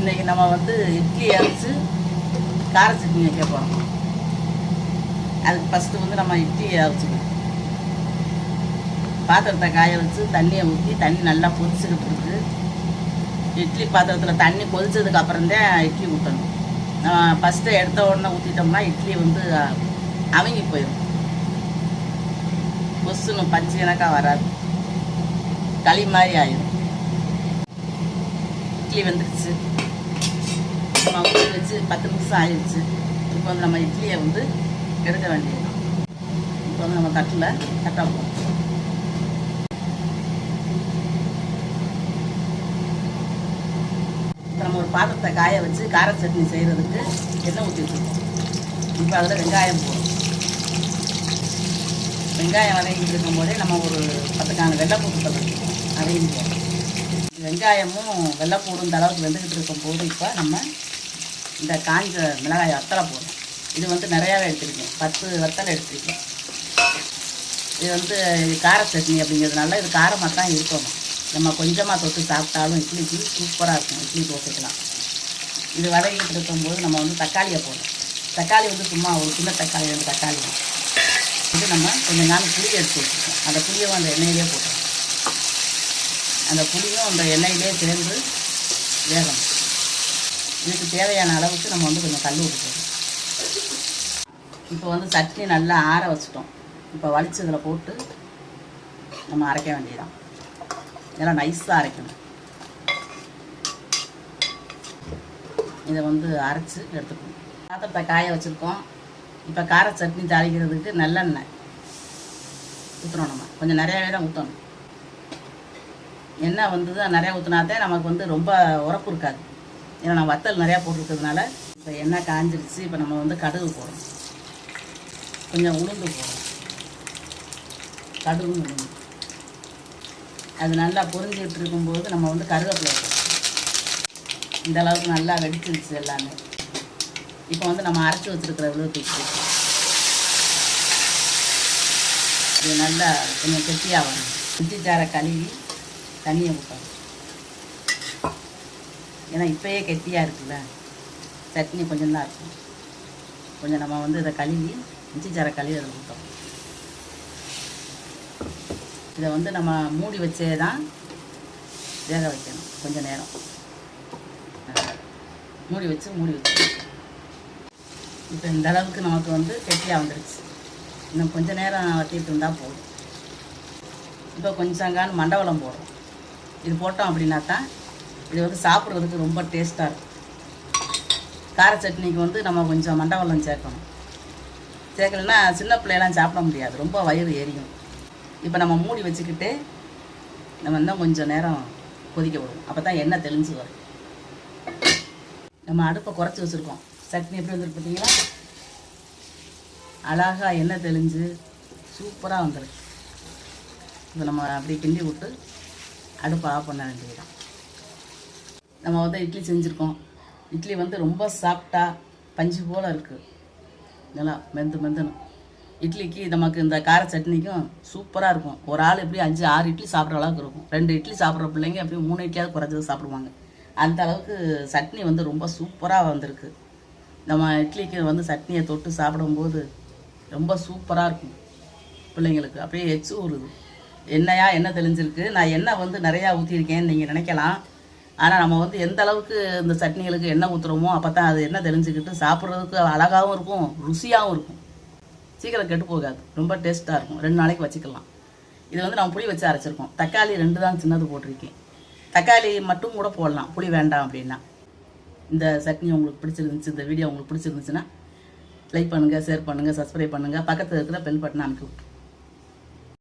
இன்னைக்கு நம்ம வந்து இட்லி அரைச்சி கார சட்னி வைக்க போகிறோம் அதுக்கு ஃபஸ்ட்டு வந்து நம்ம இட்லி அரைச்சிக்கணும். பாத்திரத்தை காய வச்சு தண்ணியை ஊற்றி தண்ணி நல்லா கொதிச்சுக்கிட்டு இருக்கு. இட்லி பாத்திரத்தில் தண்ணி கொதிச்சதுக்கு அப்புறம்தான் இட்லி ஊற்றணும் நம்ம ஃபஸ்ட்டு எடுத்த உடனே ஊற்றிட்டோம்னா இட்லி வந்து அவங்கி போயிடும். கொசுன்னு பஞ்சு எனக்கா வராது. களி மாதிரி ஆயிடும். இட்லி வந்துடுச்சு நம்ம ஊற்றி வச்சு பத்து நிமிஷம் ஆயிடுச்சு இப்போ வந்து நம்ம இட்லியை வந்து எடுக்க வேண்டியது இப்போ வந்து நம்ம தட்டில் தட்டப்போம் இப்போ நம்ம ஒரு பாத்திரத்தை காய வச்சு கார சட்னி செய்கிறதுக்கு எண்ணெய் ஊற்றி வச்சுருக்கோம் இப்போ அதில் வெங்காயம் போடும் வெங்காயம் வதங்கிட்டு இருக்கும்போதே நம்ம ஒரு பத்துக்கான வெள்ளை தள்ளிருக்கோம் அதையும் போடும் வெங்காயமும் வெள்ளைப்பூடும் இந்த அளவுக்கு வெந்துக்கிட்டு இருக்கும் போது இப்போ நம்ம இந்த காஞ்ச மிளகாய் வத்தலை போடுறோம். இது வந்து நிறையாவே எடுத்துருக்கேன் பத்து வத்தலை எடுத்துருக்கேன் இது வந்து கார சட்னி அப்படிங்கிறதுனால இது காரமாக தான் இருக்கணும். நம்ம கொஞ்சமாக தொட்டு சாப்பிட்டாலும் இட்லிக்கு சூப்பராக இருக்கும். இட்லி தோசைக்கலாம் இது வதங்கிட்டு இருக்கும்போது நம்ம வந்து தக்காளியை போடணும் தக்காளி வந்து சும்மா ஒரு சின்ன தக்காளி ரெண்டு தக்காளி இது நம்ம கொஞ்சம் நாள் புளியை எடுத்து வச்சுருக்கோம் அந்த புளியை அந்த எண்ணெயிலே போட்டோம் அந்த புளியும் அந்த எண்ணெயிலே சேர்ந்து வேகணும். இதுக்கு தேவையான அளவுக்கு நம்ம வந்து கொஞ்சம் கல் ஊற்றிக்கணும் இப்போ வந்து சட்னி நல்லா ஆற வச்சுட்டோம். இப்போ வலிச்சதில் போட்டு நம்ம அரைக்க வேண்டியதான் இதெல்லாம் நைஸாக அரைக்கணும். இதை வந்து அரைச்சி எடுத்துக்கணும். பாத்திரத்தை காய வச்சுருக்கோம். இப்போ கார சட்னி தாளிக்கிறதுக்கு நல்லெண்ணெய் ஊற்றுறோம் நம்ம. கொஞ்சம் நிறையாவே தான் ஊற்றணும் எண்ணெய் வந்து தான் நிறையா ஊற்றினாதான் நமக்கு வந்து ரொம்ப உரப்பு இருக்காது. ஏன்னா நான் வத்தல் நிறையா போட்டிருக்கிறதுனால இப்போ எண்ணெய் காஞ்சிருச்சு இப்போ நம்ம வந்து கடுகு போடணும். கொஞ்சம் உளுந்து போடணும். கடுகு உளுந்து. அது நல்லா பொரிஞ்சிட்டு இருக்கும்போது நம்ம வந்து கருவேப்பிலை இந்த அளவுக்கு நல்லா வெடிச்சிருச்சு எல்லாமே. இப்போ வந்து நம்ம அரைச்சி வச்சிருக்கிற விழுது இது நல்லா கொஞ்சம் கெட்டியாக வரும் சாரை கழுவி தண்ணியை ஊற்றணும் ஏன்னா இப்போயே கெட்டியாக இருக்குல்ல. சட்னி கொஞ்சம் தான் இருக்கும். கொஞ்சம் நம்ம வந்து இதை கழுவி இஞ்சி சாரை கழுவி அதை ஊற்றணும் இதை வந்து நம்ம மூடி வச்சே தான் வேக வைக்கணும். கொஞ்சம் நேரம். மூடி வச்சு மூடி வச்சு. இப்போ இந்த அளவுக்கு நமக்கு வந்து கெட்டியாக வந்துடுச்சு இன்னும் கொஞ்சம் நேரம் வட்டிட்டு இருந்தால் போதும். இப்போ கொஞ்சம் கொஞ்சங்கான மண்டவளம் போடுறோம். இது போட்டோம் அப்படின்னா தான் இது வந்து சாப்பிட்றதுக்கு ரொம்ப டேஸ்ட்டாக இருக்கும். கார சட்னிக்கு வந்து நம்ம கொஞ்சம் மண்டவளம் சேர்க்கணும். சேர்க்கலன்னா சின்ன பிள்ளையெல்லாம் சாப்பிட முடியாது. ரொம்ப வயிறு எரியும். இப்போ நம்ம மூடி வச்சுக்கிட்டு நம்ம இன்னும் கொஞ்சம் நேரம் கொதிக்க விடுவோம். அப்போ தான் எண்ணெய் தெளிஞ்சு வரும். நம்ம அடுப்பை குறைச்சி வச்சுருக்கோம். சட்னி எப்படி வந்துருக்கு பார்த்தீங்களா? அழகாக எண்ணெய் தெளிஞ்சு சூப்பராக வந்துருக்கு. இப்போ நம்ம அப்படி கிண்டி விட்டு அடுப்பை ஆஃப் பண்ண வேண்டியதுதான். நம்ம வந்து இட்லி செஞ்சுருக்கோம். இட்லி வந்து ரொம்ப சாஃப்டாக பஞ்சு போல் இருக்குது நல்லா மெந்து மெந்துணும். இட்லிக்கு நமக்கு இந்த கார சட்னிக்கும் சூப்பராக இருக்கும். ஒரு ஆள் எப்படி அஞ்சு ஆறு இட்லி சாப்பிட்ற அளவுக்கு இருக்கும். ரெண்டு இட்லி சாப்பிட்ற பிள்ளைங்க அப்படியே மூணு இட்லியாவது குறைஞ்சது சாப்பிடுவாங்க. அந்த அளவுக்கு சட்னி வந்து ரொம்ப சூப்பராக வந்திருக்கு. நம்ம இட்லிக்கு வந்து சட்னியை தொட்டு சாப்பிடும்போது ரொம்ப சூப்பராக இருக்கும். பிள்ளைங்களுக்கு அப்படியே எச்சு ஊறுது. என்னையா என்ன தெளிஞ்சிருக்கு? நான் எண்ணெய் வந்து நிறையா ஊற்றிருக்கேன்னு நீங்கள் நினைக்கலாம். ஆனால் நம்ம வந்து எந்த அளவுக்கு இந்த சட்னிகளுக்கு எண்ணெய் ஊற்றுறோமோ அப்போ தான் அது எண்ணெய் தெளிஞ்சுக்கிட்டு சாப்பிட்றதுக்கு அழகாகவும் இருக்கும் ருசியாகவும் இருக்கும். சீக்கிரம் கெட்டு போகாது. ரொம்ப டேஸ்ட்டாக இருக்கும். ரெண்டு நாளைக்கு வச்சுக்கலாம். இது வந்து நம்ம புளி வச்சு அரைச்சிருக்கோம். தக்காளி ரெண்டு தான் சின்னது போட்டிருக்கேன். தக்காளி மட்டும் கூட போடலாம். புளி வேண்டாம் அப்படின்னா. இந்த சட்னி உங்களுக்கு பிடிச்சிருந்துச்சு இந்த வீடியோ உங்களுக்கு பிடிச்சிருந்துச்சுன்னா லைக் பண்ணுங்கள் ஷேர் பண்ணுங்கள் சப்ஸ்கிரைப் பண்ணுங்கள் பக்கத்தில் இருக்கிற பெல் பட்டனை அமைக்க